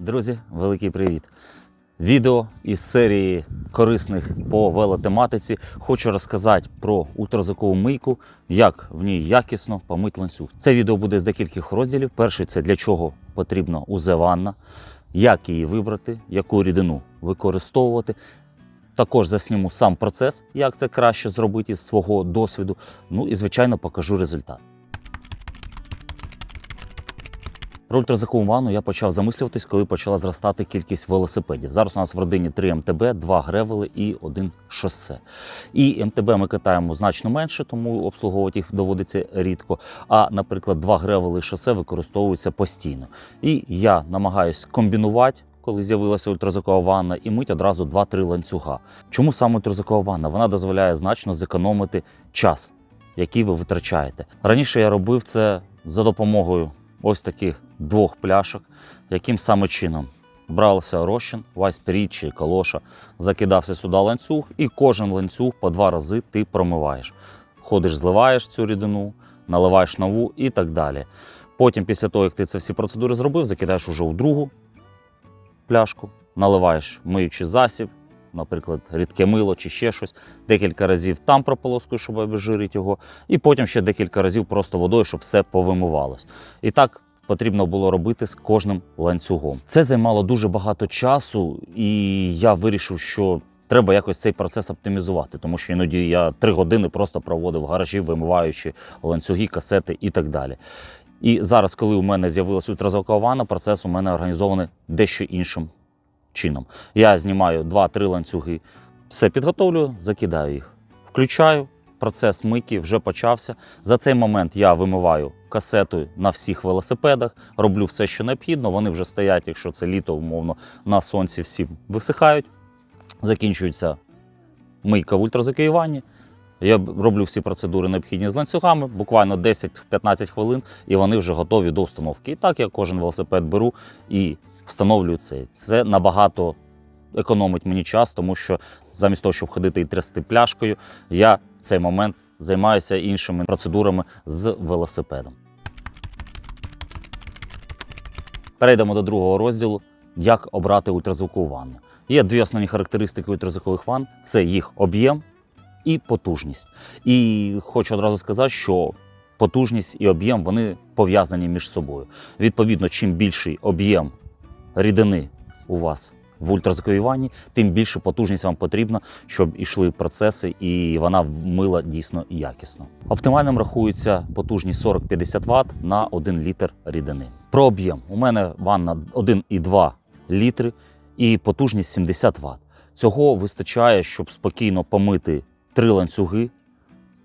Друзі, великий привіт! Відео із серії корисних по велотематиці. Хочу розказати про ультразвукову мийку, як в ній якісно помити ланцюг. Це відео буде з декількох розділів. Перший це для чого потрібна УЗ-ванна, як її вибрати, яку рідину використовувати. Також засніму сам процес, як це краще зробити з свого досвіду. Ну і, звичайно, покажу результат. Про ультразвукову ванну я почав замислюватись, коли почала зростати кількість велосипедів. Зараз у нас в родині 3 МТБ, 2 гревели і один шосе. І МТБ ми катаємо значно менше, тому обслуговувати їх доводиться рідко. А, наприклад, 2 гревели і шосе використовуються постійно. І я намагаюсь комбінувати. Коли з'явилася ультразвукова ванна, і мить одразу 2-3 ланцюга. Чому саме ультразвукова ванна? Вона дозволяє значно зекономити час, який ви витрачаєте. Раніше я робив це за допомогою ось таких двох пляшок, яким саме чином брався розчин, вайспіріт чи калоша, закидався сюди ланцюг, і кожен ланцюг по два рази ти промиваєш. Ходиш, зливаєш цю рідину, наливаєш нову і так далі. Потім, після того, як ти це всі процедури зробив, закидаєш уже у другу пляшку, наливаєш миючий засіб, наприклад, рідке мило чи ще щось, декілька разів там прополоскуєш, щоб обезжирити його, і потім ще декілька разів просто водою, щоб все повимивалось. І так потрібно було робити з кожним ланцюгом. Це займало дуже багато часу, і я вирішив, що. Треба якось цей процес оптимізувати, тому що іноді я три години просто проводив в гаражі, вимиваючи ланцюги, касети і так далі. І зараз, коли у мене з'явилася ультразвукова ванна, процес у мене організований дещо іншим чином. Я знімаю 2-3 ланцюги, все підготовлюю, закидаю їх, включаю. Процес мийки вже почався. За цей момент я вимиваю касетою на всіх велосипедах, роблю все, що необхідно. Вони вже стоять, якщо це літо, умовно, на сонці всі висихають. Закінчується мийка в ультразвуковій ванні. Я роблю всі процедури необхідні з ланцюгами, буквально 10-15 хвилин, і вони вже готові до установки. І так я кожен велосипед беру і встановлюю це. Це набагато економить мені час, тому що замість того, щоб ходити і трясти пляшкою, я в цей момент займаюся іншими процедурами з велосипедом. Перейдемо до другого розділу: як обрати ультразвукову ванну. Є дві основні характеристики ультразвукових ванн: це їх об'єм і потужність. І хочу одразу сказати, що потужність і об'єм вони пов'язані між собою. Відповідно, чим більший об'єм рідини у вас в ультразвуковій тим більше потужність вам потрібна, щоб ішли процеси, і вона мила дійсно якісно. Оптимальним рахується потужність 40-50 Вт на 1 літр рідини. Про об'єм у мене ванна 1,2 літри і потужність 70 Вт. Цього вистачає, щоб спокійно помити три ланцюги.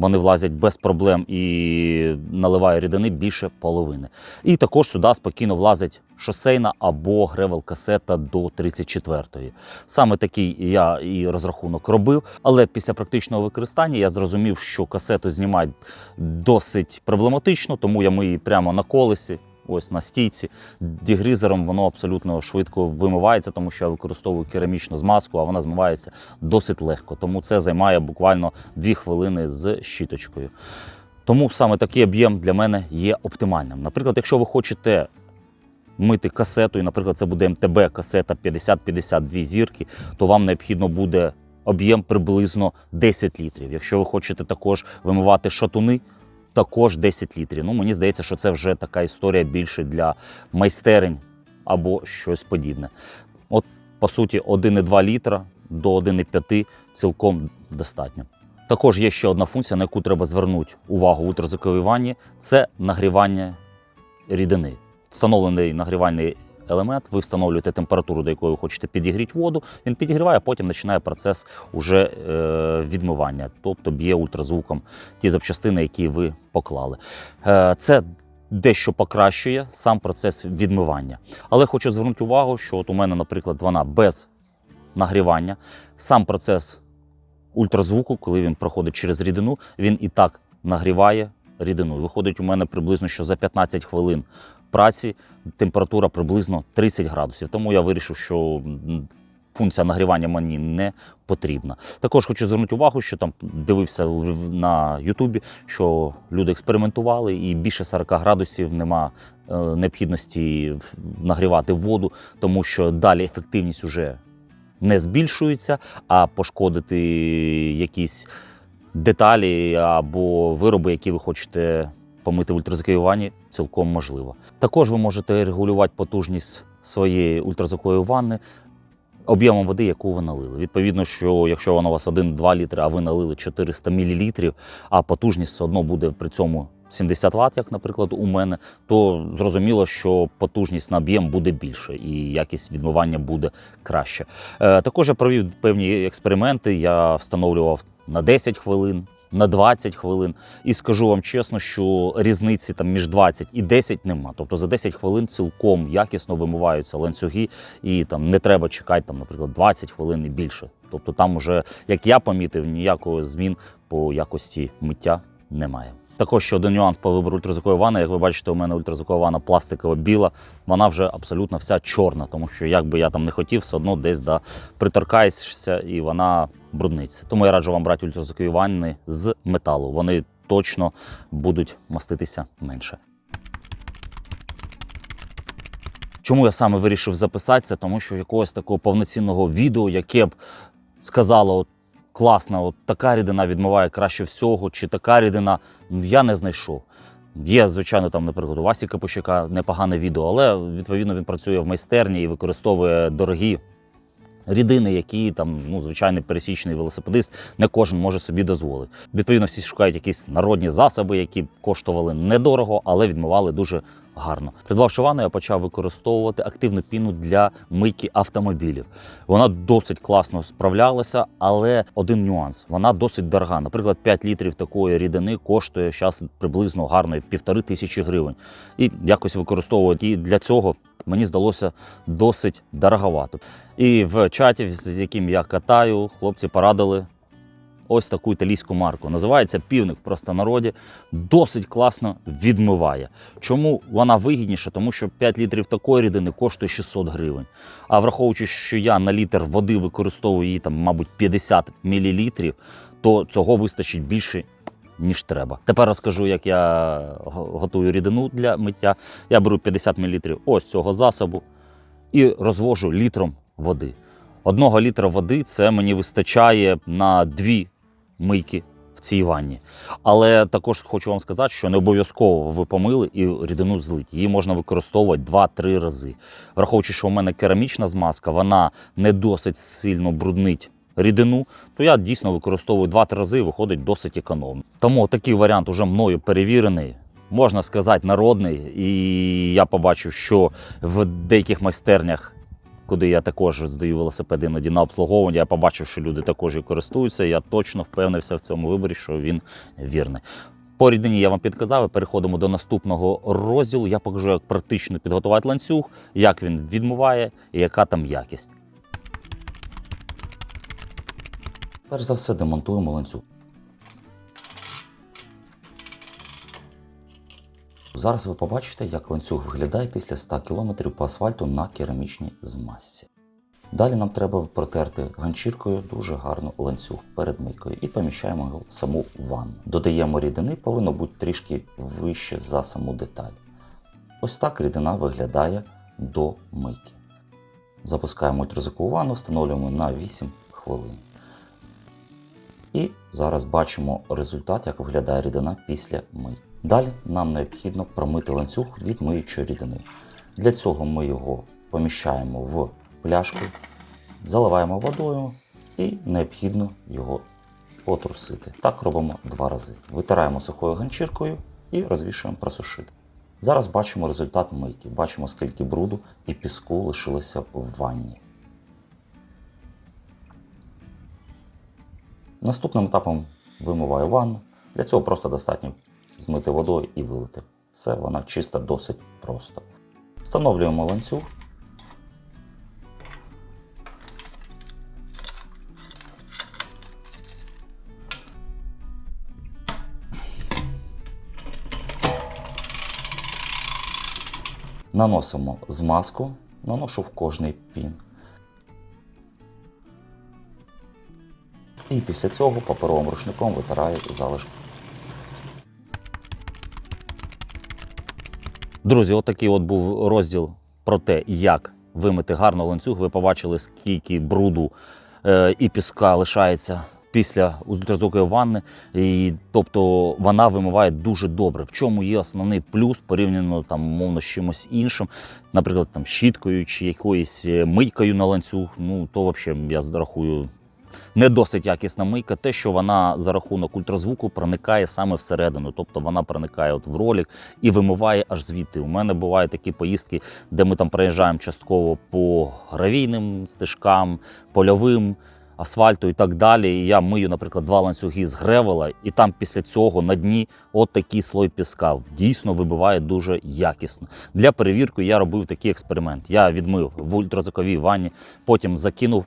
Вони влазять без проблем і наливає рідини більше половини. І також сюди спокійно влазить шосейна або гревел касета до 34-ї. Саме такий я і розрахунок робив. Але після практичного використання я зрозумів, що касету знімати досить проблематично, тому я ми її прямо на колесі. Ось на стійці дігрізером воно абсолютно швидко вимивається, тому що я використовую керамічну змазку, а вона змивається досить легко. Тому це займає буквально 2 хвилини з щіточкою. Тому саме такий об'єм для мене є оптимальним. Наприклад, якщо ви хочете мити касету, і, наприклад, це буде МТБ касета 50-52 зірки, то вам необхідно буде об'єм приблизно 10 літрів. Якщо ви хочете також вимивати шатуни, також 10 літрів. Ну, мені здається, що це вже така історія більше для майстерень або щось подібне. От, по суті, 1,2 літра до 1,5 цілком достатньо. Також є ще одна функція, на яку треба звернути увагу в ультразвуковій ванні це нагрівання рідини. Встановлений нагрівальний елемент, ви встановлюєте температуру, до якої ви хочете підігріти воду. Він підігріває, а потім починає процес уже е, відмивання, тобто б'є ультразвуком ті запчастини, які ви поклали. Е, це дещо покращує сам процес відмивання. Але хочу звернути увагу, що от у мене, наприклад, вона без нагрівання. Сам процес ультразвуку, коли він проходить через рідину, він і так нагріває рідину. Виходить у мене приблизно що за 15 хвилин праці температура приблизно 30 градусів. Тому я вирішив, що функція нагрівання мені не потрібна. Також хочу звернути увагу, що там дивився на Ютубі, що люди експериментували, і більше 40 градусів нема е, необхідності нагрівати воду, тому що далі ефективність вже не збільшується, а пошкодити якісь деталі або вироби, які ви хочете помити в ультразвуковій ванні, цілком можливо. Також ви можете регулювати потужність своєї ультразвукової ванни об'ємом води, яку ви налили. Відповідно, що якщо вона у вас 1-2 літри, а ви налили 400 мл, а потужність все одно буде при цьому 70 Вт, як, наприклад, у мене, то зрозуміло, що потужність на об'єм буде більше і якість відмивання буде краще. Е, також я провів певні експерименти. Я встановлював на 10 хвилин. На 20 хвилин, і скажу вам чесно, що різниці там між 20 і 10 нема. Тобто за 10 хвилин цілком якісно вимиваються ланцюги, і там не треба чекати, там, наприклад, 20 хвилин і більше. Тобто там уже, як я помітив, ніякого змін по якості миття немає. Також ще один нюанс по вибору ультразвукової ванни. Як ви бачите, у мене ультразвукова ванна пластикова біла, вона вже абсолютно вся чорна, тому що як би я там не хотів, все одно десь да, приторкаєшся і вона брудниться. Тому я раджу вам брати ультразвукові ванни з металу. Вони точно будуть маститися менше. Чому я саме вирішив записатися? Тому що якогось такого повноцінного відео, яке б сказало, от класна, от така рідина відмиває краще всього, чи така рідина, ну, я не знайшов. Є, звичайно, там, наприклад, у Васі Капущака непогане відео, але відповідно він працює в майстерні і використовує дорогі рідини, які там, ну, звичайний пересічний велосипедист, не кожен може собі дозволити. Відповідно, всі шукають якісь народні засоби, які коштували недорого, але відмивали дуже гарно. Придбавши ванну, я почав використовувати активну піну для мийки автомобілів. Вона досить класно справлялася, але один нюанс: вона досить дорога. Наприклад, 5 літрів такої рідини коштує зараз приблизно гарної півтори тисячі гривень. І якось використовувати її для цього. Мені здалося досить дороговато. І в чаті, з яким я катаю, хлопці порадили ось таку італійську марку. Називається півник в простонароді. Досить класно відмиває. Чому вона вигідніша? Тому що 5 літрів такої рідини коштує 600 гривень. А враховуючи, що я на літр води використовую її там, мабуть, 50 мл, то цього вистачить більше. Ніж треба. Тепер розкажу, як я готую рідину для миття. Я беру 50 мл ось цього засобу і розвожу літром води. Одного літра води це мені вистачає на дві мийки в цій ванні. Але також хочу вам сказати, що не обов'язково ви помили і рідину злить. Її можна використовувати 2-3 рази. Враховуючи, що у мене керамічна змазка, вона не досить сильно бруднить рідину, то я дійсно використовую 2-3 рази виходить досить економно. Тому такий варіант уже мною перевірений. Можна сказати, народний, і я побачив, що в деяких майстернях куди я також здаю велосипед іноді на обслуговування. Я побачив, що люди також і користуються. Я точно впевнився в цьому виборі, що він вірний. По рідині я вам підказав. Переходимо до наступного розділу. Я покажу, як практично підготувати ланцюг, як він відмиває і яка там якість. Перш за все, демонтуємо ланцюг. Зараз ви побачите, як ланцюг виглядає після 100 км по асфальту на керамічній змазці. Далі нам треба протерти ганчіркою дуже гарно ланцюг перед мийкою і поміщаємо його в саму ванну. Додаємо рідини, повинно бути трішки вище за саму деталь. Ось так рідина виглядає до мийки. Запускаємо ультразвукову ванну, встановлюємо на 8 хвилин. І зараз бачимо результат, як виглядає рідина після мийки. Далі нам необхідно промити ланцюг від миючої рідини. Для цього ми його поміщаємо в пляшку, заливаємо водою і необхідно його потрусити. Так робимо два рази. Витираємо сухою ганчіркою і розвішуємо просушити. Зараз бачимо результат мийки, бачимо, скільки бруду і піску лишилося в ванні. Наступним етапом вимиваю ванну. Для цього просто достатньо змити водою і вилити. Все, вона чиста досить просто. Встановлюємо ланцюг. Наносимо змазку, наношу в кожний пін. І після цього паперовим рушником витираю залишки. Друзі, отакий от був розділ про те, як вимити гарно ланцюг. Ви побачили, скільки бруду е, і піска лишається після ультразвукової ванни. І, тобто вона вимиває дуже добре. В чому є основний плюс порівняно там, мовно, з чимось іншим, наприклад, там щіткою чи якоюсь е, мийкою на ланцюг. Ну то взагалі я зарахую не досить якісна мийка, те, що вона за рахунок ультразвуку проникає саме всередину, тобто вона проникає от в ролик і вимиває аж звідти. У мене бувають такі поїздки, де ми там проїжджаємо частково по гравійним стежкам, польовим. Асфальту і так далі. І я мию, наприклад, два ланцюги з гревела, і там після цього на дні от такий слой піска. Дійсно вибиває дуже якісно. Для перевірки я робив такий експеримент. Я відмив в ультразвуковій ванні, потім закинув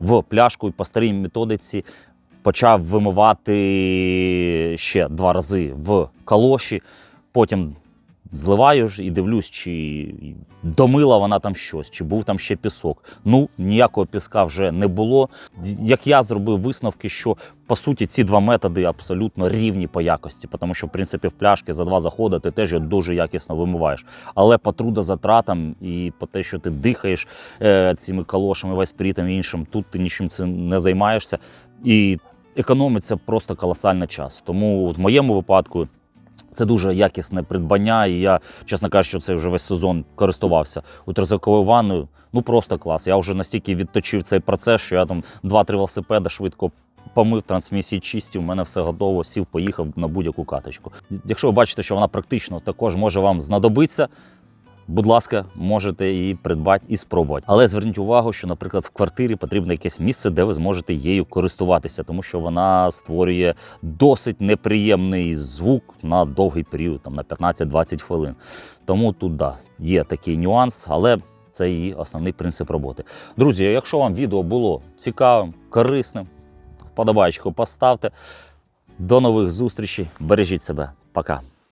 в пляшку і по старій методиці почав вимивати ще два рази в калоші. Потім зливаю ж і дивлюсь, чи домила вона там щось, чи був там ще пісок. Ну, ніякого піска вже не було. Як я зробив висновки, що по суті ці два методи абсолютно рівні по якості, тому що в принципі в пляшки за два заходи ти теж дуже якісно вимиваєш. Але по трудозатратам і по те, що ти дихаєш е, цими калошами, вайспрітом і іншим, тут ти нічим цим не займаєшся. І економиться просто колосальний час. Тому в моєму випадку. Це дуже якісне придбання, і я, чесно кажучи, це вже весь сезон користувався ультразвуковою ванною. Ну просто клас. Я вже настільки відточив цей процес, що я там два-три велосипеда швидко помив трансмісії чисті, у мене все готово, сів, поїхав на будь-яку каточку. Якщо ви бачите, що вона практично також може вам знадобитися. Будь ласка, можете її придбати і спробувати. Але зверніть увагу, що, наприклад, в квартирі потрібно якесь місце, де ви зможете її користуватися, тому що вона створює досить неприємний звук на довгий період, там на 15-20 хвилин. Тому тут да, є такий нюанс, але це її основний принцип роботи. Друзі, якщо вам відео було цікавим, корисним, вподобайку поставте. До нових зустрічей. Бережіть себе. Пока.